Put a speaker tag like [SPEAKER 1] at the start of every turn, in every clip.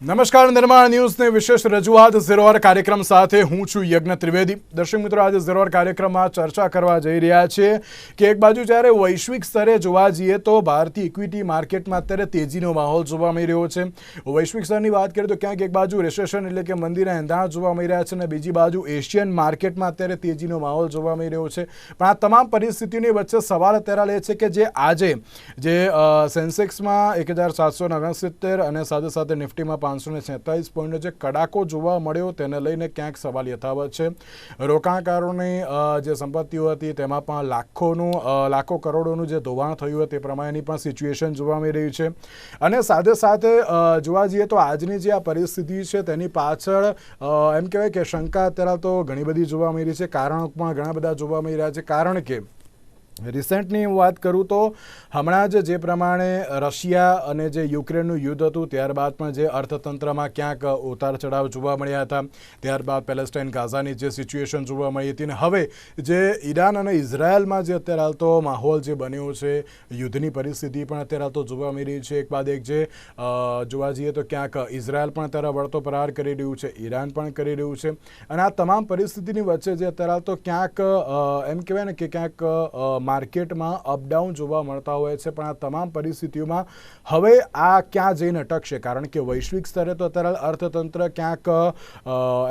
[SPEAKER 1] નમસ્કાર, નિર્માણ ન્યૂઝની વિશેષ રજૂઆત ઝીરોવર કાર્યક્રમ સાથે હું છું યજ્ઞ ત્રિવેદી. દર્શક મિત્રો, આજે ઝીરોવર કાર્યક્રમમાં ચર્ચા કરવા જઈ રહ્યા છીએ કે એક બાજુ જ્યારે વૈશ્વિક સ્તરે જોવા જઈએ તો ભારતીય ઇક્વિટી માર્કેટમાં અત્યારે તેજીનો માહોલ જોવા મળી રહ્યો છે. વૈશ્વિક સ્તરની વાત કરીએ તો ક્યાંક એક બાજુ રિસેશન એટલે કે મંદીના એંધાણ જોવા મળી રહ્યા છે અને બીજી બાજુ એશિયન માર્કેટમાં અત્યારે તેજીનો માહોલ જોવા મળી રહ્યો છે. પણ આ તમામ પરિસ્થિતિની વચ્ચે સવાલ અત્યારે લે છે કે જે આજે જે સેન્સેક્સમાં એક અને સાથે સાથે નિફ્ટીમાં પાંચસો ને પોઈન્ટનો જે કડાકો જોવા મળ્યો તેને લઈને ક્યાંક સવાલ યથાવત છે. રોકાણકારોની જે સંપત્તિઓ હતી તેમાં પણ લાખોનું લાખો કરોડોનું જે ધોવાણ થયું હતું તે પ્રમાણેની પણ સિચ્યુએશન જોવા મળી રહી છે. અને સાથે સાથે જોવા જઈએ તો આજની જે આ પરિસ્થિતિ છે તેની પાછળ એમ કહેવાય કે શંકા અત્યારે તો ઘણી બધી જોવા મળી રહી છે. કારણો પણ ઘણા બધા જોવા મળી રહ્યા છે. કારણ કે રિસેન્ટની હું વાત કરું તો હમણાં જ જે પ્રમાણે રશિયા અને જે યુક્રેનનું યુદ્ધ હતું ત્યારબાદ પણ જે અર્થતંત્રમાં ક્યાંક ઉતાર ચઢાવ જોવા મળ્યા હતા, ત્યારબાદ પેલેસ્ટાઇન ગાઝાની જે સિચ્યુએશન જોવા મળી હતી અને હવે જે ઈરાન અને ઇઝરાયલમાં જે અત્યારે હાલ તો માહોલ જે બન્યો છે, યુદ્ધની પરિસ્થિતિ પણ અત્યારે હાલ તો જોવા મળી રહી છે. એક બાદ એક જે જોવા જઈએ તો ક્યાંક ઇઝરાયલ પણ અત્યારે વળતો પ્રહાર કરી રહ્યું છે, ઈરાન પણ કરી રહ્યું છે. અને આ તમામ પરિસ્થિતિની વચ્ચે જે અત્યારે હાલ તો ક્યાંક એમ કહેવાય ને કે ક્યાંક માર્કેટમાં અપડાઉન જોવા મળતા હોય છે, પણ આ તમામ પરિસ્થિતિઓમાં હવે આ ક્યાં જઈને અટકશે કારણ કે વૈશ્વિક સ્તરે તો અત્યારે અર્થતંત્ર ક્યાંક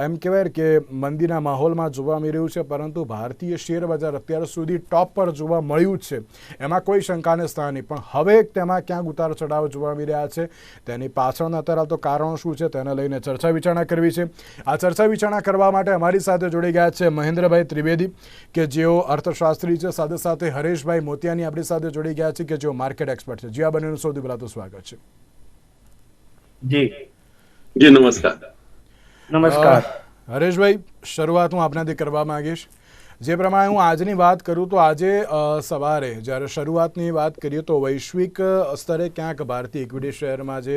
[SPEAKER 1] એમ કહેવાય કે મંદીના માહોલમાં જોવા મળી રહ્યું છે, પરંતુ ભારતીય શેર બજાર અત્યાર સુધી ટોપ પર જોવા મળ્યું છે. એમાં કોઈ શંકાને સ્થાન નહીં, પણ હવે તેમાં ક્યાંક ઉતાર ચઢાવ જોવા મળી રહ્યા છે. તેની પાછળના અત્યારે તો કારણો શું છે, તેને લઈને ચર્ચા વિચારણા કરવી છે. આ ચર્ચા વિચારણા કરવા માટે અમારી સાથે જોડી ગયા છે મહેન્દ્રભાઈ ત્રિવેદી, કે જેઓ અર્થશાસ્ત્રી છે, સાથે સાથે હરેશભાઈ મોતિયાની આપણી સાથે જોડી ગયા છે કે જેઓ માર્કેટ એક્સપર્ટ છે. જી આ બંનેનું સૌથી પહેલા તો સ્વાગત છે.
[SPEAKER 2] જી.
[SPEAKER 3] જી નમસ્કાર.
[SPEAKER 2] નમસ્કાર.
[SPEAKER 1] હરેશભાઈ શરૂઆત હું આપનાથી કરવા માંગીશ. જે પ્રમાણે હું આજની વાત કરું તો આજે સવારે જ્યારે શરૂઆતની વાત કરીએ તો વૈશ્વિક સ્તરે ક્યાંક ભારતીય ઇક્વિટી શેરમાં જે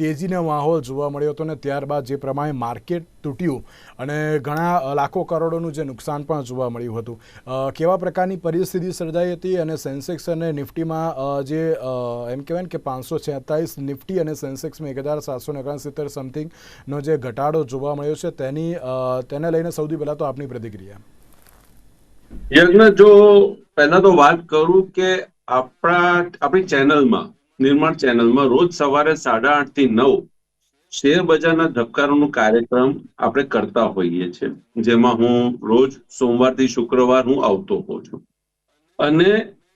[SPEAKER 1] તેજીનો માહોલ જોવા મળ્યો હતો ને ત્યારબાદ જે પ્રમાણે માર્કેટ તૂટ્યું અને ઘણા લાખો કરોડોનું જે નુકસાન પણ જોવા મળ્યું હતું. કેવા પ્રકારની પરિસ્થિતિ સર્જાઈ હતી અને સેન્સેક્સ અને નિફ્ટીમાં જે એમ કહેવાય ને કે પાંચસો છેતાલીસ નિફ્ટી અને સેન્સેક્સમાં એક હજાર સાતસો ઓગણસિત્તેર સમથિંગનો જે ઘટાડો જોવા મળ્યો છે તેની તેને લઈને સૌથી પહેલાં તો આપની પ્રતિક્રિયા.
[SPEAKER 3] યજ્ઞ જો પહેલા તો વાત કરું કે આપણા, આપણી ચેનલમાં, નિર્માણ ચેનલમાં રોજ સવારે સાડા આઠથી નવ શેર બજારના ધબકારોનો કાર્યક્રમ આપણે કરતા હોઈએ છીએ. જેમાં હું રોજ સોમવારથી શુક્રવાર હું આવતો હોઉં છું. અને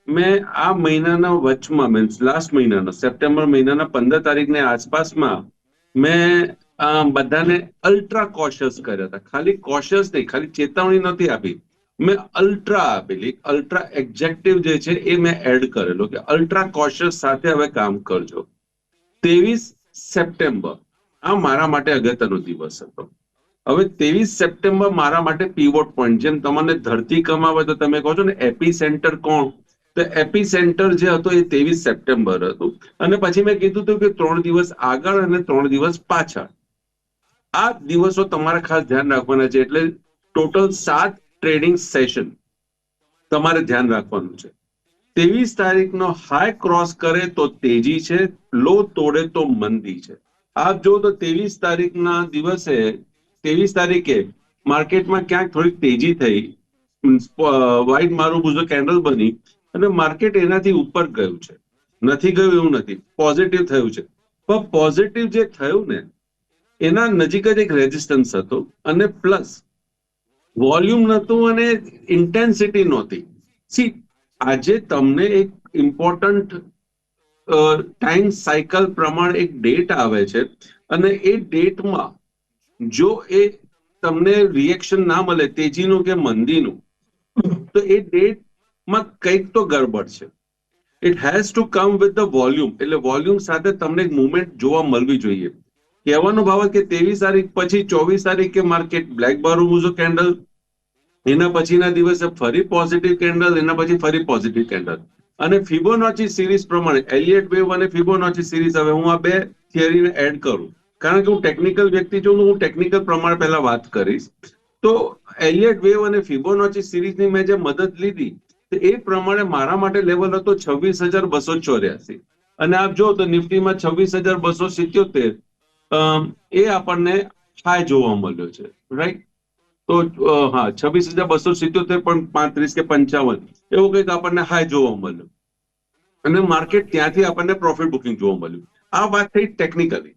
[SPEAKER 3] મેં આ મહિનાના વચમાં, મીન્સ લાસ્ટ મહિનાના સપ્ટેમ્બર મહિનાના પંદર તારીખની આસપાસમાં મેં બધાને અલ્ટ્રા કોશિયસ કર્યા હતા. ખાલી કોશિયસ નહીં, ખાલી ચેતવણી નથી આપી. મેં અલ્ટ્રા આપેલી અલ્ટ્રા એક્ઝેક્ટિવ જે છે એ મેં એડ કરેલો કે અલ્ટ્રા કોશિયસ સાથે હવે કામ કરજો. ત્રેવીસ સપ્ટેમ્બર આ મારા માટે અગત્યનો દિવસ હતો. હવે ત્રેવીસ સપ્ટેમ્બર મારા માટે પીવોટ પોઈન્ટ જેમ તમને ધરતી કમાવે તો તમે કહો છો ને એપી સેન્ટર કોણ? તો એપી સેન્ટર જે હતો એ ત્રેવીસ સપ્ટેમ્બર હતું. અને પછી મેં કીધું હતું કે ત્રણ દિવસ આગળ અને ત્રણ દિવસ પાછળ. આ દિવસો તમારે ખાસ ધ્યાન રાખવાના છે, એટલે ટોટલ સાત ટ્રેડિંગ સેશન. તમારે ધ્યાન રાખવાનું છે. ત્રેવીસ તારીખનો હાઈ ક્રોસ કરે તો તેજી છે, લો તોડે તો મંદી છે. આપ જો તો ત્રેવીસ તારીખના દિવસે, ત્રેવીસ તારીખે માર્કેટમાં ક્યાંક થોડીક તેજી થઈ વ્હાઈટ મારું બુઝો કેન્ડલ બની અને માર્કેટ એનાથી ઉપર ગયું છે. નથી ગયું એવું નથી, પોઝિટિવ થયું છે. પણ પોઝિટિવ જે થયું ને, એના નજીક જ એક રેઝિસ્ટન્સ હતો અને પ્લસ વોલ્યુમ નહોતું અને ઇન્ટેન્સિટી નહોતી. સી આજે તમને એક ઇમ્પોર્ટન્ટ ટાઈમ સાયકલ પ્રમાણે એક ડેટ આવે છે અને એ ડેટમાં જો એ તમને રિએક્શન ના મળે, તેજીનું કે મંદીનું, તો એ ડેટમાં કંઈક તો ગડબડ છે. It has to come with the volume એટલે વોલ્યુમ સાથે તમને એક મુવમેન્ટ જોવા મળવી જોઈએ. કહેવાનો ભાવ કે ત્રેવીસ તારીખ પછી ચોવીસ તારીખે માર્કેટ બ્લેક બારું કેન્ડલ એના પછીના દિવસે ફરી પોઝિટિવ કેન્ડલ એના પછી ફરી પોઝિટિવ કેન્ડલ અને ફિબોનોચી સિરીઝ પ્રમાણે એલિયટ વેવ અને ફિબોનોચી સિરીઝ હવે હું આ બે થિયરીને એડ કરું. કારણ કે હું ટેકનિકલ વ્યક્તિ છું, હું ટેકનિકલ પ્રમાણે પહેલા વાત કરીશ. તો એલિયટ વેવ અને ફિબોનોચી સિરીઝની મેં જે મદદ લીધી, તો એ પ્રમાણે મારા માટે લેવલ હતો છવ્વીસ હજાર બસો ચોર્યાસી. અને આપ જો તો નિફ્ટીમાં છવ્વીસ હજાર બસો સિત્યોતેર એ આપણને હાઈ જોવા મળ્યો છે રાઈટ તો હા, છવ્વીસ હજાર બસો સિત્યોતેર પણ પાંત્રીસ કે પંચાવન, એવું કંઈક આપણને હાઈ જોવા મળ્યું. અને માર્કેટ ત્યાંથી આપણને પ્રોફિટ બુકિંગ જોવા મળ્યું. આ વાત થઈ ટેકનિકલી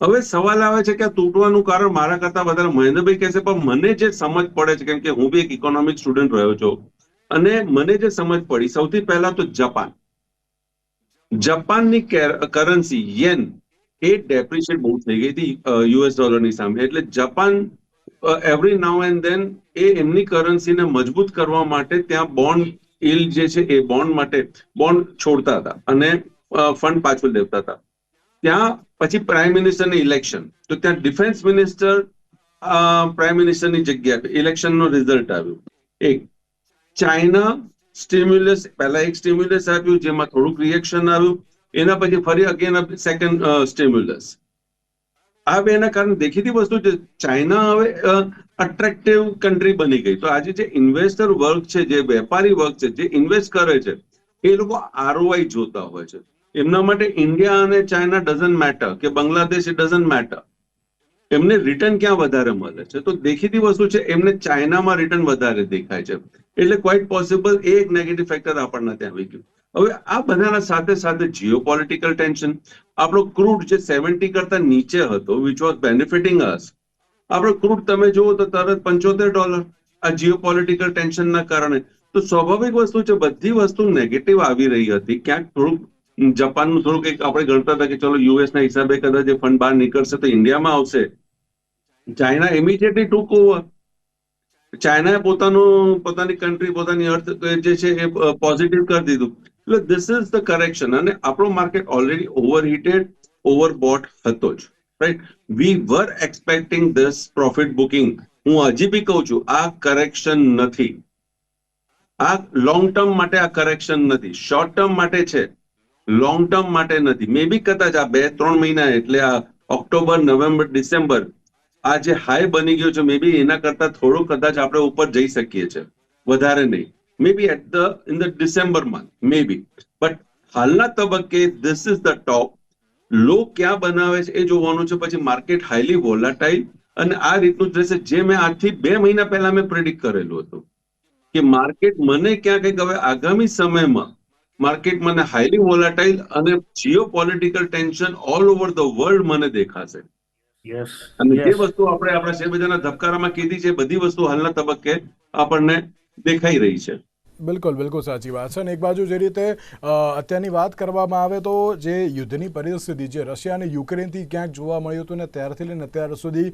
[SPEAKER 3] હવે સવાલ આવે છે કે આ તૂટવાનું કારણ મારા કરતા વધારે મહેન્દ્રભાઈ કહેશે, પણ મને જે સમજ પડે છે, કેમ કે હું બી એક ઇકોનોમિક સ્ટુડન્ટ રહ્યો છું, અને મને જે સમજ પડી, સૌથી પહેલા તો જપાન જપાનની કરન્સી યેન એ ડેપ્રિશિએટ બહુ થઈ ગઈ હતી યુએસ ડોલરની સામે. એટલે Japan every now and then એ એમની કરન્સીને મજબૂત કરવા માટે ત્યાં બોન્ડ ઇલ જે છે એ બોન્ડ માટે બોન્ડ છોડતા હતા અને ફંડ પાછું લેતા હતા. ત્યાં પછી પ્રાઇમ મિનિસ્ટરની ઇલેક્શન તો ત્યાં ડિફેન્સ મિનિસ્ટર પ્રાઇમ મિનિસ્ટરની જગ્યા ઇલેક્શનનો રિઝલ્ટ આવ્યું. એક ચાઇના સ્ટિમ્યુલસ પહેલા એક સ્ટિમ્યુલસ આપ્યું, જેમાં થોડુંક રિએક્શન આવ્યું. એના પછી ફરી અગેન સેકન્ડ સ્ટિમ્યુલસ આ બેના કારણે દેખીતી વસ્તુ છે, ચાઇના હવે અટ્રેક્ટિવ કન્ટ્રી બની ગઈ. તો આજે જે ઇન્વેસ્ટર વર્ગ છે, જે વેપારી વર્ગ છે, જે ઇન્વેસ્ટ કરે છે, એ લોકો આરઓઆઈ જોતા હોય છે. એમના માટે ઇન્ડિયા અને ચાઇના ડઝન્ટ મેટર કે બાંગ્લાદેશ ઇટ ડઝન્ટ મેટર એમને રિટર્ન ક્યાં વધારે મળે છે? તો દેખીતી વસ્તુ છે, એમને ચાઇનામાં રિટર્ન વધારે દેખાય છે. એટલે ક્વાઇટ પોસિબલ એ એક નેગેટિવ ફેક્ટર આપણને ત્યાં આવી ગયું હવે આ બધાના સાથે સાથે જીઓ પોલિટિકલ ટેન્શન આપણો ક્રૂડ જે સેવન્ટી કરતા નીચે હતો વિચ વોઝ બેનિફિટિંગ અસ આપણો ક્રૂડ તમે જુઓ તો તરત પંચોતેર ડોલર આ જીઓ પોલિટિકલ ટેન્શનના કારણે. તો સ્વાભાવિક વસ્તુ છે, બધી વસ્તુ નેગેટિવ આવી રહી હતી. ક્યાંક થોડુંક જાપાનનું થોડુંક એક આપણે ગણતા હતા કે ચલો યુએસના હિસાબે કદાચ ફંડ બહાર નીકળશે તો ઇન્ડિયામાં આવશે. ચાઇના ઇમિડિયેટલી ટુક ઓવર ચાઇનાએ પોતાનું, પોતાની કન્ટ્રી પોતાની અર્થ જે છે એ પોઝિટિવ કરી દીધું. એટલે ધીસ ઇઝ ધ કરેક્શન અને આપણો માર્કેટ ઓલરેડી ઓવરહીટેડ ઓવરબોટ હતો જ. Right we were expecting this profit booking હું હજી બી કહું છું, આ કરેક્શન નથી. આ લોંગ ટર્મ માટે આ કરેક્શન નથી. શોર્ટ ટર્મ માટે છે. લોંગ ટર્મ માટે નથી. મે બી કદાચ આ બે, ત્રણ મહિના એટલે આ ઓક્ટોબર નવેમ્બર ડિસેમ્બર આ જે હાઈ બની ગયો છે મે બી એના કરતા થોડું કદાચ આપણે ઉપર જઈ શકીએ છીએ. વધારે નહીં. May be at the in the December month may be but હાલના તબક્કે this is the top low ક્યાં બનાવે છે એ જોવાનું છે. પછી માર્કેટ હાઈલી વોલાટાઇલ અને આ રીતનું જ રહેશે. જે મેં આજથી બે મહિના પહેલા મેં પ્રિડિક્ટ કરેલું હતું. કે માર્કેટ મને ક્યાં કંઈક હવે આગામી સમયમાં માર્કેટ મને હાઈલી વોલાટાઇલ અને geopolitical tension all over the world મને દેખાશે. અને જે વસ્તુ આપણે આપણા શેરબજારના ધબકારામાં કીધી છે બધી વસ્તુ હાલના તબક્કે આપણને દેખાઈ રહી છે.
[SPEAKER 1] બિલકુલ બિલકુલ સાચી વાત છે. અને એક બાજુ જે રીતે અત્યારની વાત કરવામાં આવે તો જે યુદ્ધની પરિસ્થિતિ જે રશિયા અને યુક્રેનથી ક્યાંક જોવા મળ્યું હતું ને ત્યારથી લઈને અત્યાર સુધી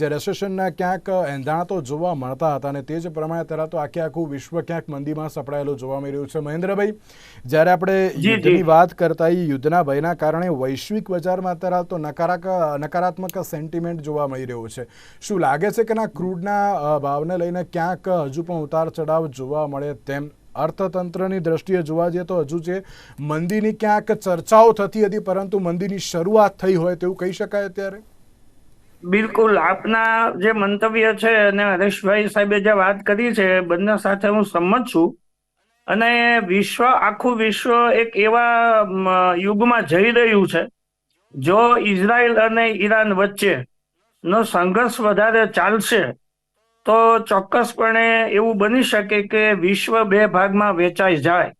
[SPEAKER 1] જે રેસેશનના ક્યાંક એંધાણ તો જોવા મળતા હતા અને તે જ પ્રમાણે ત્યારે તો આખે આખું વિશ્વ ક્યાંક મંદીમાં સપડાયેલું જોવા મળી રહ્યું છે. મહેન્દ્રભાઈ જ્યારે આપણે. યુદ્ધની વાત કરતા યુદ્ધના ભયના કારણે વૈશ્વિક બજારમાં અત્યારે તો નકારાક નકારાત્મક સેન્ટિમેન્ટ જોવા મળી રહ્યો છે. શું લાગે છે કે ના ક્રૂડના ભાવને લઈને ક્યાંક હજુ પણ ઉતાર ચઢાવ જોવા મળે તેમ અર્થતંત્રની દ્રષ્ટિએ જોવા જઈએ તો હજુ છે મંદીની ક્યાંક ચર્ચાઓ થતી હતી, પરંતુ મંદીની શરૂઆત થઈ હોય તેવું કહી શકાય અત્યારે?
[SPEAKER 2] બિલકુલ. આપના જે મંતવ્ય છે અને હરેશભાઈ સાહેબે જે વાત કરી છે બંને સાથે હું સંમત છું. અને વિશ્વ, આખું વિશ્વ એક એવા યુગમાં જઈ રહ્યું છે, જો ઇઝરાયલ અને ઈરાન વચ્ચે નો સંઘર્ષ વધારે ચાલશે તો ચોક્કસપણે એવું બની શકે કે વિશ્વ બે ભાગમાં વેચાઈ જાય.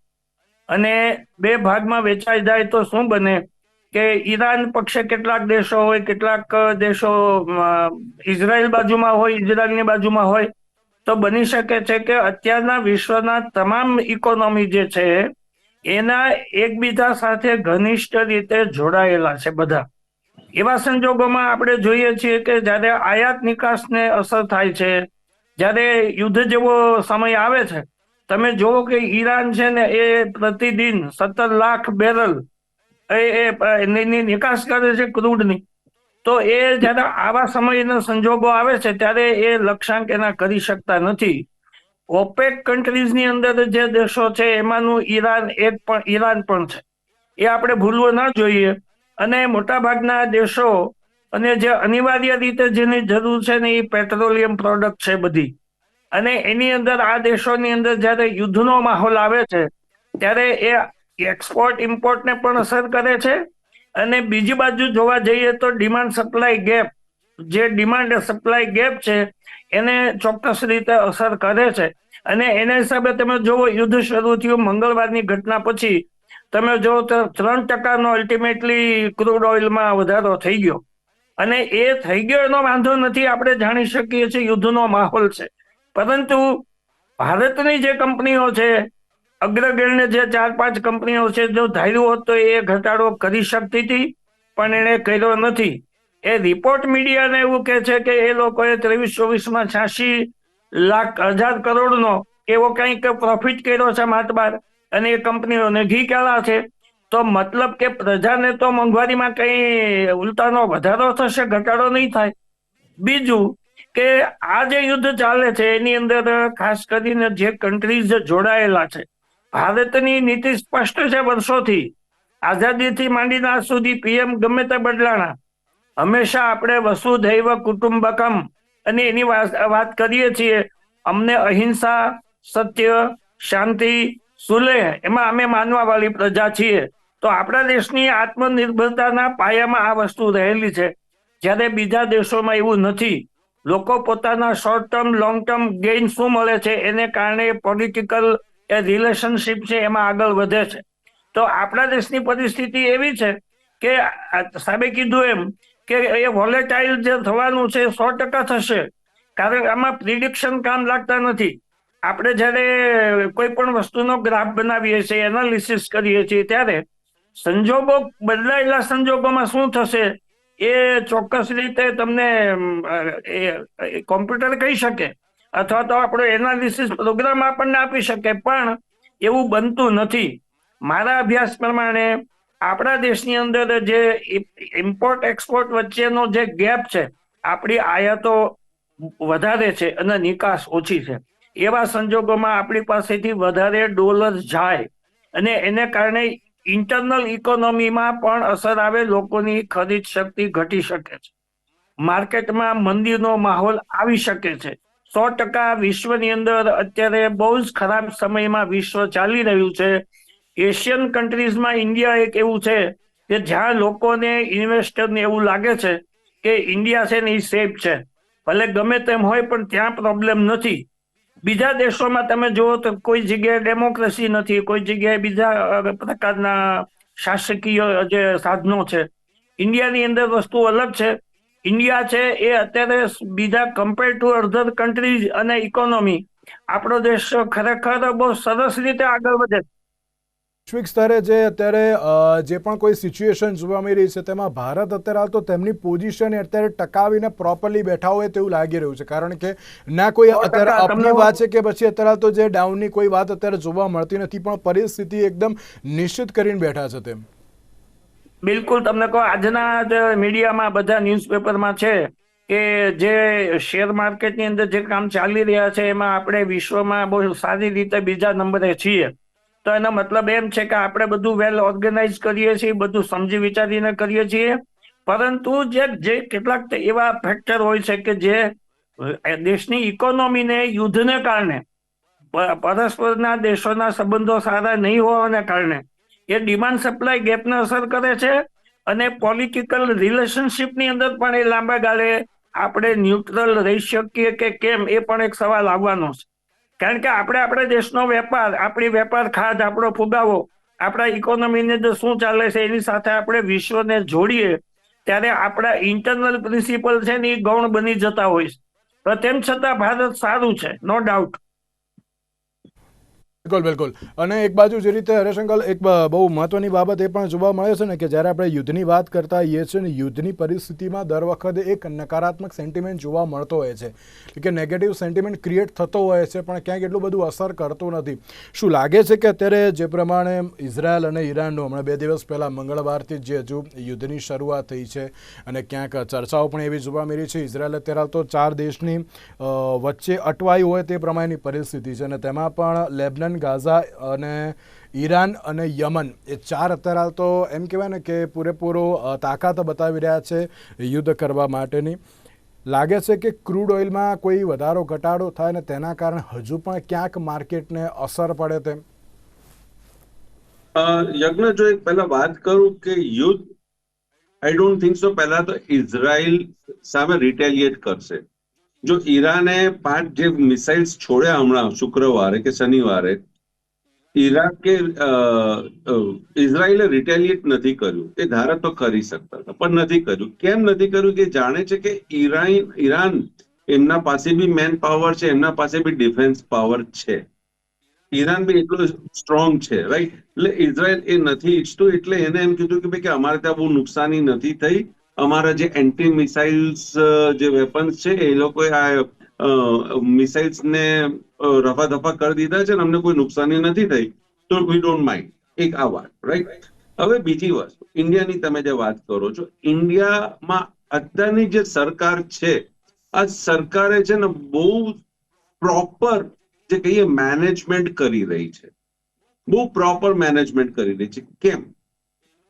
[SPEAKER 2] અને બે ભાગમાં વેચાઈ જાય તો શું બને? કે ઈરાન પક્ષે કેટલાક દેશો હોય, કેટલાક દેશો ઇઝરાયલ બાજુમાં હોય ઇઝરાયલની બાજુમાં હોય, તો બની શકે છે કે અત્યારના વિશ્વના તમામ ઇકોનોમી જે છે, એના એકબીજા સાથે ઘનિષ્ઠ રીતે જોડાયેલા છે બધા. એવા સંજોગોમાં આપણે જોઈએ છીએ કે જ્યારે આયાત નિકાસને અસર થાય છે, જ્યારે યુદ્ધ જેવો સમય આવે છે, તમે જુઓ કે ઈરાન છે ને એ પ્રતિદિન સત્તર લાખ બેરલ એની નિકાસ કરે છે ક્રૂડની. તો એ જ્યારે આવા સમયના સંજોગો આવે છે, ત્યારે એ લક્ષ્યાંક એના કરી શકતા નથી. ઓપેક કન્ટ્રીઝની અંદર જે દેશો છે, એમાંનું ઈરાન એક પણ, ઈરાન પણ છે. એ આપણે ભૂલવું ના જોઈએ. અને મોટાભાગના દેશો અને જે અનિવાર્ય રીતે જેની જરૂર છે ને એ પેટ્રોલિયમ પ્રોડક્ટ છે બધી. અને એની અંદર આ દેશોની અંદર જ્યારે યુદ્ધનો માહોલ આવે છે, ત્યારે એ એક્સપોર્ટ ઇમ્પોર્ટને પણ અસર કરે છે. અને બીજી બાજુ જોવા જઈએ તો ડિમાન્ડ સપ્લાય ગેપ જે ડિમાન્ડ સપ્લાય ગેપ છે, એને ચોક્કસ રીતે અસર કરે છે. અને એના હિસાબે તમે જોવો યુદ્ધ શરૂ થયું મંગળવારની ઘટના પછી તમે જો ત્રણ ટકાનો અલ્ટિમેટલી ક્રૂડ ઓઇલમાં વધારો થઈ ગયો. અને એ થઈ ગયો એનો વાંધો નથી, આપણે જાણી શકીએ છીએ યુદ્ધનો માહોલ છે. પરંતુ ભારતની જે કંપનીઓ છે, અગ્રગણ્ય જે ચાર પાંચ કંપનીઓ છે, જો ધાર્યું હોત તો એ ઘટાડો કરી શકતી હતી, પણ એણે કર્યો નથી. એ રિપોર્ટ મીડિયાને એવું કહે છે કે એ લોકોએ ત્રેવીસ, ચોવીસમાં છ્યાસી લાખ, હજાર કરોડનો એવો કંઈક પ્રોફિટ કર્યો છે માતબાર. અને એ કંપનીઓને ઘી કેળા છે, તો મતલબ કે પ્રજાને તો મોંઘવારીમાં કઈ ઉલટાનો વધારો થશે, ઘટાડો નહીં થાય. બીજું કે આ જે યુદ્ધ ચાલે છે, એની અંદર ખાસ કરીને જે કન્ટ્રીઝ જોડાયેલા છે, ભારતની નીતિ સ્પષ્ટ છે વર્ષોથી. આઝાદીથી માંડીને આજ સુધી પીએમ ગમે તે બદલાણા. હંમેશા આપણે વસુધૈવ કુટુંબકમ અને એની વાત કરીએ છીએ. અમને અહિંસા, સત્ય, શાંતિ સુલેહ, એમાં અમે માનવા વાળી પ્રજા છીએ. તો આપણા દેશની આત્મનિર્ભરતાના પાયામાં આ વસ્તુ રહેલી છે. જ્યારે બીજા દેશોમાં એવું નથી. લોકો પોતાના short term long term gain શું મળે છે? એને કારણે પોલિટિકલ એ રિલેશનશિપ છે, એમાં આગળ વધે છે. તો આપણા દેશની પરિસ્થિતિ એવી છે કે આ સાહેબે કીધું એમ કે એ વોલેટાઇલ જે થવાનું છે, સો ટકા થશે. કારણ આમાં પ્રિડિક્શન કામ લાગતા નથી. આપણે જ્યારે કોઈ પણ વસ્તુનો ગ્રાફ બનાવીએ છીએ એનાલિસિસ કરીએ છીએ, ત્યારે સંજોગો, બદલાયેલા સંજોગોમાં શું થશે? એ ચોક્કસ રીતે તમને કોમ્પ્યુટર કહી શકે. અથવા તો આપણો એનાલિસિસ પ્રોગ્રામ આપણને આપી શકે, પણ એવું બનતું નથી. મારા અભ્યાસ પ્રમાણે આપણા દેશની અંદર જે ઇમ્પોર્ટ એક્સપોર્ટ વચ્ચેનો જે ગેપ છે, આપણી આયાતો વધારે છે અને નિકાસ ઓછી છે. એવા સંજોગોમાં આપણી પાસેથી વધારે ડોલર જાય અને એને કારણે ઇન્ટરનલ ઇકોનોમીમાં પણ અસર આવે, લોકોની ખરીદ શક્તિ ઘટી શકે છે. માર્કેટમાં મંદીનો માહોલ આવી શકે છે. સો ટકા વિશ્વની અંદર અત્યારે બહુ જ ખરાબ સમયમાં વિશ્વ ચાલી રહ્યું છે. એશિયન કન્ટ્રીઝમાં ઇન્ડિયા એક એવું છે કે જ્યાં લોકોને ઇન્વેસ્ટરને એવું લાગે છે કે ઇન્ડિયા છે ને એ સેફ છે. ભલે ગમે તેમ હોય પણ ત્યાં પ્રોબ્લેમ નથી. બીજા દેશોમાં તમે જુઓ તો કોઈ જગ્યાએ ડેમોક્રેસી નથી, કોઈ જગ્યાએ બીજા પ્રકારના શાસકીય જે સાધનો છે, ઇન્ડિયાની અંદર વસ્તુ અલગ છે. ઇન્ડિયા છે એ અત્યારે બીજા કમ્પેર ટુ અધર કન્ટ્રીઝ અને ઇકોનોમી આપણો દેશ ખરેખર બહુ સરસ રીતે આગળ વધે
[SPEAKER 1] વૈશ્વિક સ્તરે જે અત્યારે જે પણ કોઈ સિચ્યુએશન જોવા મળી રહી છે તેમાં ભારત અત્યારે હાલ તો તેમની પોઝિશન અત્યારે ટકાવીને પ્રોપરલી બેઠા હોય તેવું લાગી રહ્યું છે. કારણ કે ના કોઈ અત્યારે અપની વાત છે કે પછી અત્યારે તો જે ડાઉનની કોઈ વાત અત્યારે જોવા મળતી નથી પણ પરિસ્થિતિ એકદમ નિશ્ચિત કરીને બેઠા છે તેમ.
[SPEAKER 2] બિલકુલ તમને કહો આજના જે મીડિયામાં બધા ન્યૂઝપેપરમાં છે કે જે શેર માર્કેટની અંદર જે કામ ચાલી રહ્યા છે એમાં આપણે વિશ્વમાં બહુ સારી રીતે બીજા નંબરે છીએ. તો એનો મતલબ એમ છે કે આપણે બધું વેલ ઓર્ગેનાઇઝ કરીએ છીએ, બધું સમજી વિચારીને કરીએ છીએ. પરંતુ જે જે કેટલાક એવા ફેક્ટર હોય છે કે જે દેશની ઇકોનોમીને યુદ્ધને કારણે પરસ્પરના દેશોના સંબંધો સારા નહીં હોવાને કારણે, એ ડિમાન્ડ સપ્લાય ગેપને અસર કરે છે અને પોલિટિકલ રિલેશનશિપની અંદર પણ એ લાંબા ગાળે આપણે ન્યુટ્રલ રહી શકીએ કે કેમ, એ પણ એક સવાલ આવવાનો છે. કારણ કે આપણે આપણા દેશનો વેપાર, આપણી વેપાર ખાદ આપણો ફુગાવો, આપણા ઇકોનોમીને જો શું ચાલે છે, એની સાથે આપણે વિશ્વને જોડીએ, ત્યારે આપણા ઇન્ટરનલ પ્રિન્સિપલ છે ને એ ગૌણ બની જતા હોય છે. તેમ છતાં ભારત સારું છે નો ડાઉટ
[SPEAKER 1] બિલકુલ બિલકુલ. અને એક બાજુ જે રીતે હરેશંકલ એક બહુ મહત્વની બાબત એ પણ જોવા મળે છે ને કે જ્યારે આપણે યુદ્ધની વાત કરતા હોઈએ છીએ ને, યુદ્ધની પરિસ્થિતિમાં દર વખતે એક નકારાત્મક સેન્ટિમેન્ટ જોવા મળતો હોય છે. કે નેગેટિવ સેન્ટિમેન્ટ ક્રિએટ થતો હોય છે, પણ ક્યાંક એટલું બધું અસર કરતું નથી. શું લાગે છે કે અત્યારે જે પ્રમાણે ઇઝરાયલ અને ઈરાનનું હમણાં બે દિવસ પહેલાં મંગળવારથી જે હજુ યુદ્ધની શરૂઆત થઈ છે અને ક્યાંક ચર્ચાઓ પણ એવી જોવા મળી છે, ઇઝરાયલ અત્યારે તો ચાર દેશની વચ્ચે અટવાઈ હોય તે પ્રમાણેની પરિસ્થિતિ છે અને તેમાં પણ લેબનન ગાઝા અને ઈરાન અને યમન એ ચાર અત્યારે હાલ તો એમ કહેવાય ને કે પૂરેપૂરો તાકાત બતાવી રહ્યા છે યુદ્ધ કરવા માટેની. લાગે છે કે ક્રૂડ ઓઇલમાં કોઈ વધારો, ઘટાડો થાય ને તેના કારણે હજુ પણ ક્યાંક માર્કેટને અસર પડે તેમ.
[SPEAKER 3] યજ્ઞ, જો એક પહેલા વાત કરું કે યુદ્ધ આઈ ડોન્ટ થિંક સો પહેલા તો ઇઝરાયલ સામે રિટેલિએટ કરશે. જો ઈરાને પાંચ જે મિસાઇલ્સ છોડ્યા હમણાં, શુક્રવારે કે શનિવારે, ઈરાક કે ઇઝરાયલે રિટેલિએટ નથી કર્યું. એ ધારા તો કરી શકતા હતા, પણ નથી કર્યું. કેમ નથી કર્યું? કે જાણે છે કે ઈરાન ઈરાન એમના પાસે બી મેન પાવર છે, એમના પાસે બી ડિફેન્સ પાવર છે. ઈરાન બી એટલો સ્ટ્રોંગ છે રાઈટ એટલે ઇઝરાયલ એ નથી ઈચ્છતું, એટલે એને એમ કીધું કે ભાઈ કે અમારે ત્યાં બહુ નુકસાની નથી થઈ. અમારા જે એન્ટી મિસાઇલ્સ જે વેપન્સ છે, એ લોકોએ આ મિસાઇલ્સ ને રફા દફા કરી દીધા છે ને અમને કોઈ નુકસાની નથી થઈ. તો વી ડોન્ટ માઇન્ડ એક આ વાત રાઈટ હવે બીજી વસ્તુ, ઇન્ડિયાની તમે જે વાત કરો છો, ઇન્ડિયામાં અત્યારની જે સરકાર છે, આ સરકારે છે ને બહુ પ્રોપર જે કહીએ મેનેજમેન્ટ કરી રહી છે. બહુ પ્રોપર મેનેજમેન્ટ કરી રહી છે. કેમ?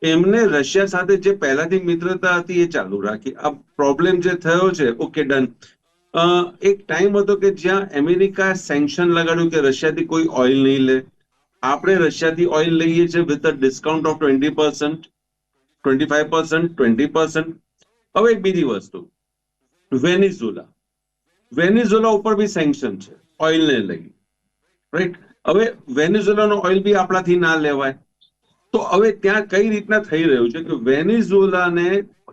[SPEAKER 3] એમને રશિયા સાથે જે પહેલાથી મિત્રતા હતી એ ચાલુ રાખી. આ પ્રોબ્લેમ જે થયો છે ઓકે ડન એક ટાઈમ હતો કે જ્યાં અમેરિકા સેન્કશન લગાડ્યું કે રશિયાથી કોઈ ઓઇલ નહીં લે. આપણે રશિયાથી ઓઇલ લઈએ છીએ with a discount of twenty percent twenty five percent twenty percent હવે એક બીજી વસ્તુ. વેનીઝુલા વેનીઝુલા ઉપર બી સેન્કશન છે ઓઇલને લઈ. રાઈટ હવે વેનિઝુલાનો ઓઇલ બી આપણાથી ના લેવાય. તો હવે ત્યાં કઈ રીતના થઈ રહ્યું છે કે વેનેઝુએલાને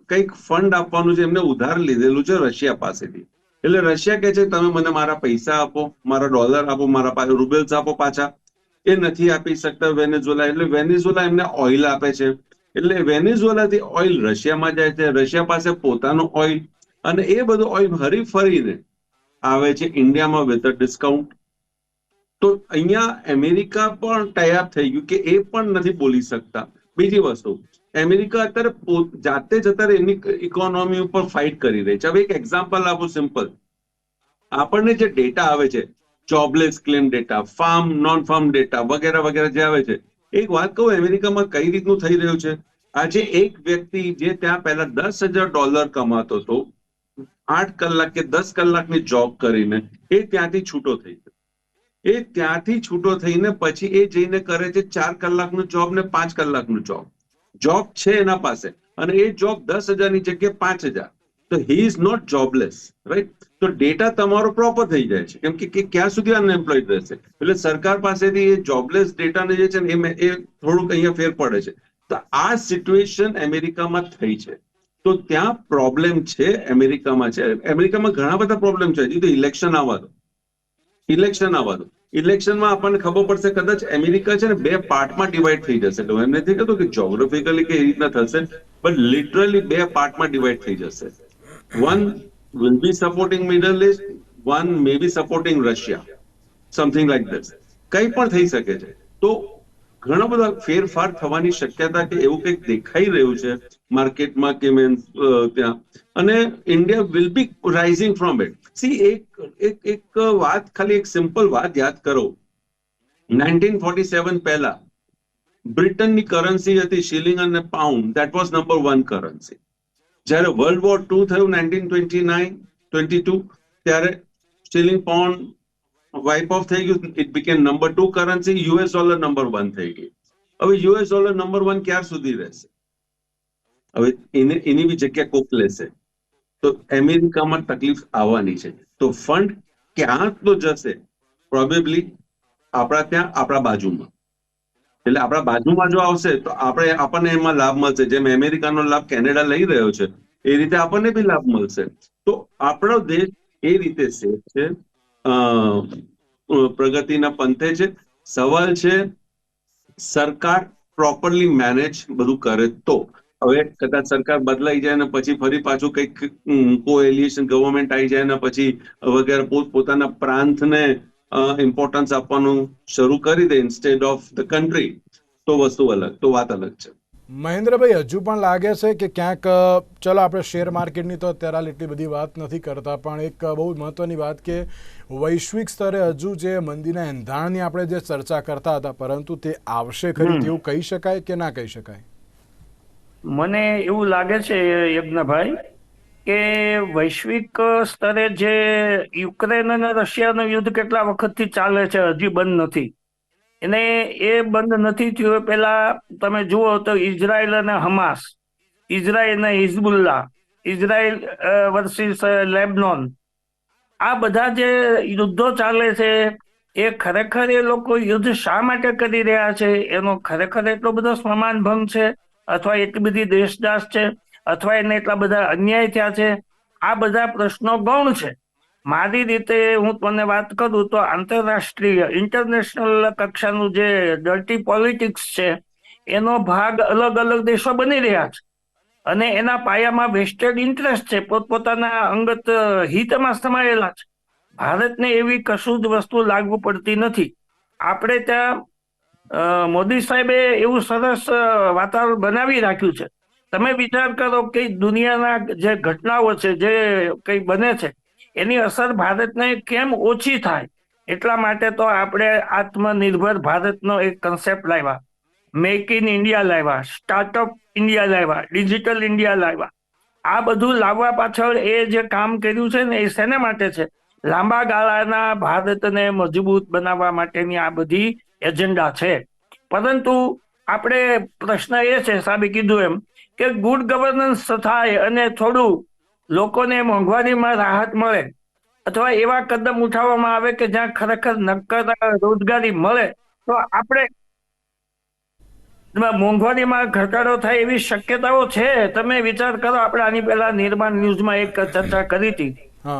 [SPEAKER 3] કંઈક ફંડ આપવાનું છે, એમને ઉધાર લીધેલું છે રશિયા પાસેથી. એટલે રશિયા કહે છે, તમે મને મારા પૈસા આપો, મારા ડોલર આપો, મારા પાસે રૂબેલ્સ આપો પાછા. એ નથી આપી શકતા વેનેઝુલા એટલે વેનેઝુએલા એમને ઓઇલ આપે છે. એટલે વેનેઝુએલાથી ઓઇલ રશિયામાં જાય છે. રશિયા પાસે પોતાનું ઓઇલ અને એ બધું ઓઇલ હરી ફરીને આવે છે ઇન્ડિયામાં વિથ અ ડિસ્કાઉન્ટ તો અહીંયા અમેરિકા પણ ટાઈઅપ થઈ ગયું કે એ પણ નથી બોલી શકતા. બીજી વસ્તુ અમેરિકા અત્યારે જાતે જ અત્યારે એની ઇકોનોમી ઉપર ફાઇટ કરી રહી છે. હવે એક એક્ઝામ્પલ આપું સિમ્પલ આપણને જે ડેટા આવે છે jobless claim data farm non farm data વગેરે વગેરે જે આવે છે, એક વાત કહું અમેરિકામાં કઈ રીતનું થઈ રહ્યું છે? આજે એક વ્યક્તિ જે ત્યાં પહેલા દસ હજાર ડોલર કમાતો હતો, આઠ કલાક કે દસ કલાકની જોબ કરીને, એ ત્યાંથી છૂટો થઈ ગયો. એ ત્યાંથી છૂટો થઈને પછી એ જઈને કરે છે ચાર કલાકનું જોબ ને પાંચ કલાકનું જોબ જોબ છે એના પાસે અને એ જોબ દસ હજારની જગ્યાએ પાંચ હજાર. તો he is not jobless right તો ડેટા તમારો પ્રોપર થઈ જાય છે. કેમ કે ક્યાં સુધી અનએમ્પ્લોયડ રહેશે? એટલે સરકાર પાસેથી એ જોબલેસ ડેટાને જે છે ને એ એ થોડુંક અહીંયા ફેર પડે છે. તો આ સિચ્યુએશન અમેરિકામાં થઈ છે. તો ત્યાં પ્રોબ્લેમ છે અમેરિકામાં છે. અમેરિકામાં ઘણા બધા પ્રોબ્લેમ છે. હજી તો ઇલેક્શન આવવા દો. ઇલેક્શન આવવાનું. ઇલેક્શનમાં આપણને ખબર પડશે કદાચ અમેરિકા છે ને બે પાર્ટમાં ડિવાઈડ થઈ જશે. એટલે એમ નથી કહેતો કે જોગ્રાફિકલી કે એ રીતના થશે? પણ લિટરલી બે પાર્ટમાં ડિવાઈડ થઈ જશે. One will be supporting middle east one may be supporting Russia something like this કંઈ પણ થઈ શકે છે. તો ઘણા બધા ફેરફાર થવાની શક્યતા કે એવું કંઈક દેખાઈ રહ્યું છે. માર્કેટમાં કે મેન ત્યાં. અને India will be rising from it see એક એક એક વાત ખાલી એક સિમ્પલ વાત યાદ કરો નાઇન્ટીન ફોર્ટી સેવન પહેલા બ્રિટનની કરન્સી હતી શિલિંગ અને pound that was number one currency જ્યારે વર્લ્ડ વોર ટુ થયું nineteen twenty nine twenty two ત્યારે શિલિંગ પાઉન્ડ વાઇપ ઓફ થઈ ગયું it became number two currency US dollar number one થઈ ગઈ હવે યુએસ ડોલર નંબર વન ક્યાર સુધી રહેશે હવે એને એની બી જગ્યા કોક લેશે તો અમેરિકામાં તકલીફ આવવાની છે. તો ફંડ ક્યાં તો જશે. પ્રોબેબલી આપણા ત્યાં, આપણા બાજુમાં. એટલે આપણા બાજુમાં જો આવશે, તો આપણે, આપણને એમાં લાભ મળશે. જેમ અમેરિકાનો લાભ કેનેડા લઈ રહ્યો છે, એ રીતે આપણને બી લાભ મળશે. તો આપણો દેશ એ રીતે સેફ છે. પ્રગતિના પંથે છે. સવાલ છે, સરકાર પ્રોપરલી મેનેજ બધું કરે તો? હવે કદાચ સરકાર બદલાઈ જાય ને પછી ફરી પાછું કંઈક કોએલિએશન ગવર્મેન્ટ આવી જાય ને પછી વગેરે પોત પોતાના પ્રાંતને ઇમ્પોર્ટન્સ આપવાનું શરૂ કરી દે ઇન્સ્ટેડ ઓફ ધ કન્ટ્રી તો વસ્તુ અલગ તો વાત અલગ છે.
[SPEAKER 1] મહેન્દ્રભાઈ હજુ પણ લાગે છે કે ક્યાંક ચલો આપણે શેર માર્કેટની તો અત્યારે એટલી બધી વાત નથી કરતા પણ એક બહુ મહત્વની વાત કે વૈશ્વિક સ્તરે હજુ જે મંદીના એંધાણની આપણે જે ચર્ચા કરતા હતા પરંતુ તે આવશે ખરી તેવું કહી શકાય કે ના કહી શકાય?
[SPEAKER 2] મને એવું લાગે છે, યજ્ઞભાઈ, કે વૈશ્વિક સ્તરે જે યુક્રેન અને રશિયાનું યુદ્ધ કેટલા વખતથી ચાલે છે, હજી બંધ નથી. એને એ બંધ નથી થયું પહેલા તમે જુઓ તો ઇઝરાયલ અને હમાસ, ઇઝરાયલ અને હિઝબુલ્લા ઇઝરાયલ વર્સિસ લેબનોન, આ બધા જે યુદ્ધો ચાલે છે, એ ખરેખર એ લોકો યુદ્ધ શા માટે કરી રહ્યા છે, એનો ખરેખર એટલો બધો સમાન ભંગ છે? અથવા એટલી બધી દેશદાસ છે, અથવા એને એટલા બધા અન્યાય થયા છે, આ બધા પ્રશ્નો ગૌણ છે. મારી રીતે હું તમને વાત કરું તો આંતરરાષ્ટ્રીય ઇન્ટરનેશનલ કક્ષાનું જે ડર્ટી પોલિટિક્સ છે, એનો ભાગ અલગ અલગ દેશો બની રહ્યા છે. અને એના પાયામાં વેસ્ટેડ ઇન્ટરેસ્ટ છે, પોતપોતાના અંગત હિતમાં સમાયેલા છે. ભારતને એવી કશું જ વસ્તુ લાગુ પડતી નથી. આપણે ત્યાં મોદી સાહેબે એવું સરસ વાતાવરણ બનાવી રાખ્યું છે. તમે વિચાર કરો કે દુનિયાના જે ઘટનાઓ છે, જે કઈ બને છે, એની અસર ભારતને કેમ ઓછી થાય? એટલા માટે તો આપણે આત્મનિર્ભર ભારતનો એક કન્સેપ્ટ લાવ્યા. મેક ઇન ઇન્ડિયા લાવ્યા સ્ટાર્ટઅપ ઇન્ડિયા લાવ્યા ડિજિટલ ઇન્ડિયા લાવ્યા. આ બધું લાવવા પાછળ એ જે કામ કર્યું છે ને, એ શેના માટે છે? લાંબા ગાળાના ભારતને મજબૂત બનાવવા માટેની આ બધી એજન્ડા છે. પરંતુ આપણે પ્રશ્ન એ છે સાબે કીધું એમ કે ગુડ ગવર્નન્સ થાય અને થોડું લોકોને મોંઘવારીમાં રાહત મળે અથવા એવા કદમ ઉઠાવવામાં આવે કે જ્યાં ખરેખર નક્કર રોજગારી મળે તો આપણે મોંઘવારીમાં ઘટાડો થાય એવી શક્યતાઓ છે. તમે વિચાર કરો આપણે આની પહેલા નિર્માણ ન્યૂઝમાં એક ચર્ચા કરી હતી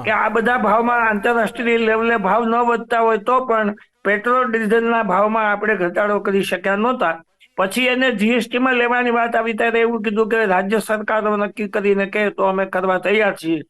[SPEAKER 2] કે આ બધા ભાવમાં આંતરરાષ્ટ્રીય લેવલે ભાવ ન વધતા હોય તો પણ પેટ્રોલ, ડીઝલના ભાવમાં આપણે ઘટાડો કરી શક્યા નહોતા. પછી એને જીએસટીમાં લેવાની વાત આવી ત્યારે એવું કીધું કે રાજ્ય સરકારો નક્કી કરીને કહે તો અમે કરવા તૈયાર છીએ.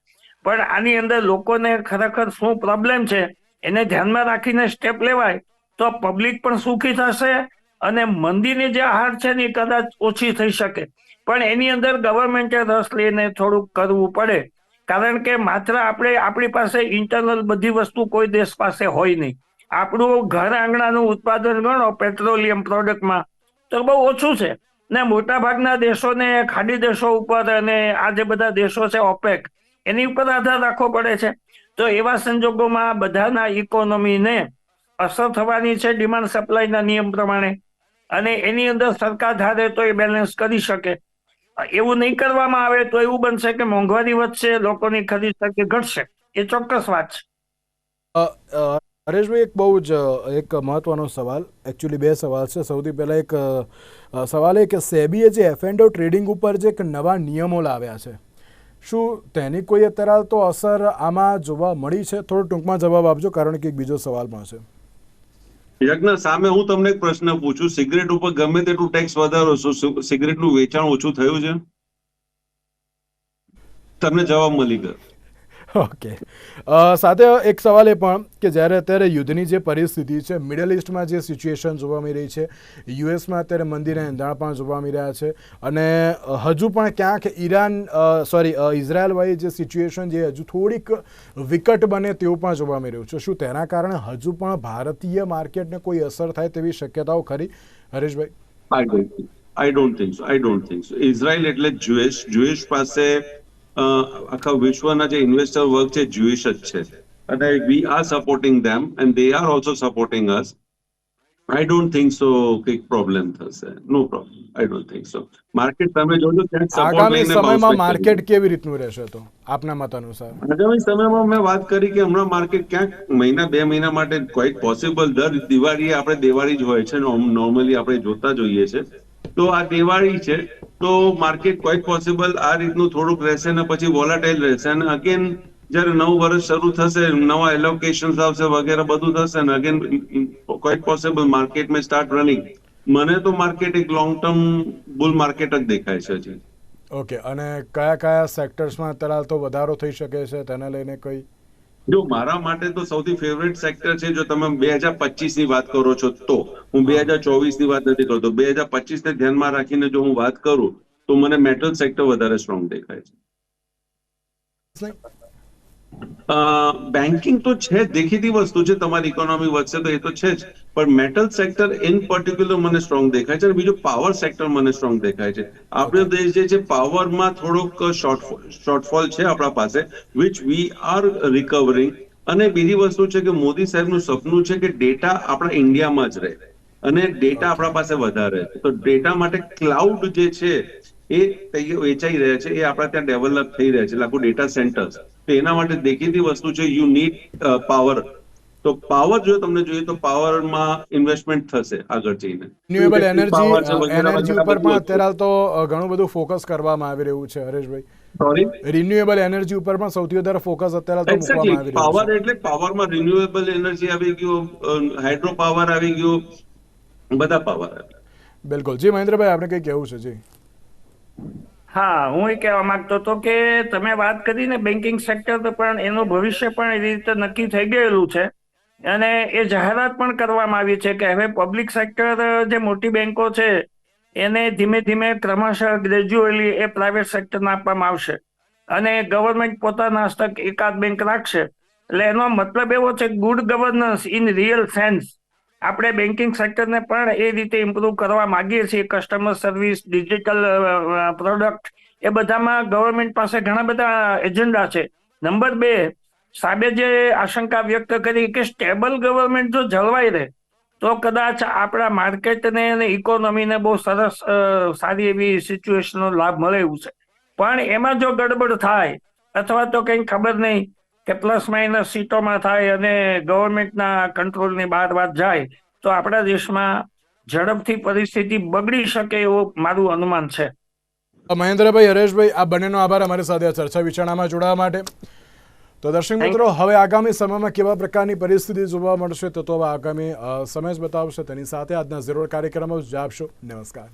[SPEAKER 2] પણ આની અંદર લોકોને ખરેખર શું પ્રોબ્લેમ છે એને ધ્યાનમાં રાખીને સ્ટેપ લેવાય તો પબ્લિક પણ સુખી થશે અને મંદીની જે હાર છે ને કદાચ ઓછી થઈ શકે. પણ એની અંદર ગવર્મેન્ટે રસ લઈને થોડુંક કરવું પડે. કારણ કે માત્ર આપણે, આપણી પાસે ઇન્ટરનલ બધી વસ્તુ કોઈ દેશ પાસે હોય નહીં. આપણું ઘર આંગણાનું ઉત્પાદન ગણો પેટ્રોલિયમ પ્રોડક્ટમાં તો બહુ ઓછું છે. ને મોટા ભાગના દેશોને ખાડી દેશો ઉપર અને આ જે બધા દેશો છે, ઓપેક, એની ઉપર આધાર રાખવો પડે છે. તો એવા સંજોગોમાં બધાના ઇકોનોમીને અસર થવાની છે ડિમાન્ડ સપ્લાયના નિયમ પ્રમાણે. અને એની અંદર સરકાર ધારે તો એ બેલેન્સ કરી શકે. એવું નહીં કરવામાં આવે તો એવું બનશે કે મોંઘવારી વધશે, લોકોની ખરીદ શક્તિ ઘટશે. એ ચોક્કસ વાત છે.
[SPEAKER 1] હરેશભાઈ, એક બહુ જ, એક મહત્વનો સવાલ એકચ્યુઅલી બે સવાલ છે. સૌથી પહેલાં એક સવાલ એ કે સેબીએ જે એફ એન્ડ ટ્રેડિંગ ઉપર જે એક નવા નિયમો લાવ્યા છે, શું તેની કોઈ અત્યારે તો અસર આમાં જોવા મળી છે? થોડો ટૂંકમાં જવાબ આપજો, કારણ કે એક બીજો સવાલ પણ છે.
[SPEAKER 3] યજ્ઞ, સામે હું તમને એક પ્રશ્ન પૂછું. સિગરેટ ઉપર ગમે તેટલું ટેક્સ વધારો છો સિગરેટનું વેચાણ ઓછું થયું છે? તમને જવાબ મળી ગયો.
[SPEAKER 1] ઓકે સાથે એક સવાલ એ પણ કે જ્યારે અત્યારે યુદ્ધની જે પરિસ્થિતિ છે મિડલ ઇસ્ટમાં જે સિચ્યુએશન જોવા મળી રહી છે યુએસમાં અત્યારે મંદિરના એંધાણ પણ જોવા મળી રહ્યા છે અને હજુ પણ ક્યાંક ઈરાન સોરી ઇઝરાયલવાળી જે સિચ્યુએશન જે હજુ થોડીક વિકટ બને તેવું પણ જોવા મળી રહ્યું છે. શું તેના કારણે હજુ પણ ભારતીય માર્કેટને કોઈ અસર થાય તેવી શક્યતાઓ ખરી? Hareshbhai.
[SPEAKER 3] I don't think so I don't think so Israel એટલે જ્યુએશ જ્યુએશ પાસે આખા વિશ્વના જે ઇન્વેસ્ટર વર્ગ છે જ્યુએશ જ છે. અને we are supporting them and they are also supporting us I don't think so કંઈક પ્રોબ્લેમ થશે. No problem I don't think so market તમે જોજો ક્યાંક લઈને
[SPEAKER 1] સમયમાં માર્કેટ કેવી રીતનું રહેશે તો? આપના મત અનુસાર
[SPEAKER 3] આગામી સમયમાં મેં વાત કરી કે હમણાં માર્કેટ ક્યાંક મહિના બે મહિના માટે ક્વાઇટ પોસિબલ દર દિવાળીએ આપણે દિવાળી જ હોય છે. નોર્મલી આપણે જોતા જોઈએ છે તો આ દિવાળી છે, તો માર્કેટ ક્વાઇટ પોસિબલ આ રીતનું થોડુંક રહેશે ને પછી વોલાટાઇલ રહેશે. અને અગેન જ્યારે નવું વર્ષ શરૂ થશે, નવા એલોકેશન આવશે વગેરે બધું થશે ને again quite possible market may start running મને તો માર્કેટ એક લોંગ ટર્મ બુલ માર્કેટ જ દેખાય છે હજી.
[SPEAKER 1] ઓકે અને કયા કયા સેક્ટર્સમાં અત્યારે તો વધારો થઈ શકે છે, તેને લઈને કોઈ
[SPEAKER 3] જો મારા માટે તો સૌથી ફેવરેટ સેક્ટર છે જો તમે બે હજાર પચીસની વાત કરો છો તો હું બે હજાર ચોવીસની વાત નથી કરતો. બે હજાર પચીસ ને ધ્યાનમાં રાખીને જો હું વાત કરું તો મને મેટલ સેક્ટર વધારે સ્ટ્રોંગ દેખાય છે. બેન્કિંગ તો છે દેખીતી વસ્તુ છે તમારી ઇકોનોમી વધશે તો એ તો છે જ. પણ મેટલ સેક્ટર ઇન પર્ટિક્યુલર મને સ્ટ્રોંગ દેખાય છે અને બીજું પાવર સેક્ટર મને સ્ટ્રોંગ દેખાય છે. આપણો દેશ જે છે પાવરમાં થોડોક શોર્ટફોલ છે આપણા પાસે વિચ વી આર રિકવરિંગ અને બીજી વસ્તુ છે કે મોદી સાહેબનું સપનું છે કે ડેટા આપણા ઇન્ડિયામાં જ રહે. અને ડેટા આપણા પાસે વધારે તો ડેટા માટે ક્લાઉડ જે છે એ વેચાઈ રહ્યા છે એ આપણા ત્યાં ડેવલપ થઈ રહ્યા છે આખું ડેટા સેન્ટર્સ તો એના માટે દેખીતી વસ્તુ છે યુ નીડ પાવર તો પાવર જો તમને જોઈએ તો પાવરમાં ઇન્વેસ્ટમેન્ટ થશે આગળ જઈને.
[SPEAKER 1] રિન્યુએબલ એનર્જી એનર્જી ઉપર પણ અત્યારે હાલ તો ઘણું બધું ફોકસ કરવામાં આવી રહ્યું છે હરેશભાઈ.
[SPEAKER 3] સોરી
[SPEAKER 1] રિન્યુએબલ એનર્જી ઉપર પણ સૌથી વધારે ફોકસ અત્યારે તો મૂકવામાં આવી રહ્યું છે.
[SPEAKER 3] પાવર એટલે પાવરમાં રિન્યુએબલ એનર્જી આવી ગયું હાઇડ્રો પાવર આવી ગયું બધા પાવર આવી.
[SPEAKER 1] બિલકુલ. જી મહેન્દ્રભાઈ આપણે કઈ કહેવું છે? જી.
[SPEAKER 2] હા, હું એ કહેવા માંગતો હતો કે તમે વાત કરીને બેન્કિંગ સેક્ટર પણ એનું ભવિષ્ય પણ એવી રીતે નક્કી થઈ ગયેલું છે. અને એ જાહેરાત પણ કરવામાં આવી છે કે હવે પબ્લિક સેક્ટર જે મોટી બેન્કો છે, એને ધીમે ધીમે ક્રમશઃ ગ્રેજ્યુઅલી એ પ્રાઇવેટ સેક્ટરને આપવામાં આવશે. અને ગવર્મેન્ટ પોતાના હસ્તક એકાદ બેંક રાખશે. એટલે એનો મતલબ એવો છે good governance in real sense આપણે બેન્કિંગ સેક્ટરને પણ એ રીતે ઇમ્પ્રુવ કરવા માંગીએ છીએ. કસ્ટમર સર્વિસ ડિજિટલ પ્રોડક્ટ એ બધામાં ગવર્મેન્ટ પાસે ઘણા બધા એજન્ડા છે. નંબર બે સાબે જે આશંકા વ્યક્ત કરી કે સ્ટેબલ ગવર્મેન્ટ જો જળવાઈ રહે, તો કદાચ આપણા માર્કેટને અને ઇકોનોમીને બહુ સરસ સારી એવી સિચ્યુએશનનો લાભ મળે એવું છે. પણ એમાં જો ગડબડ થાય, અથવા તો કંઈ ખબર નહીં કે પ્લસ માઇનસ સીટોમાં થાય અને ગવર્મેન્ટના કંટ્રોલની બહાર વાત જાય તો આપણા દેશમાં ઝડપથી પરિસ્થિતિ બગડી શકે એવું મારું અનુમાન છે.
[SPEAKER 1] મહેન્દ્રભાઈ હરેશભાઈ આ બંનેનો આભાર અમારી સાથે આ ચર્ચા વિચારણામાં જોડાવા માટે. તો દર્શક મિત્રો હવે આગામી સમયમાં કેવા પ્રકારની પરિસ્થિતિ જોવા મળશે તો તો આગામી સમય જ બતાવશે. તેની સાથે આજના ઝીરો કાર્યક્રમો જ આપશો. નમસ્કાર.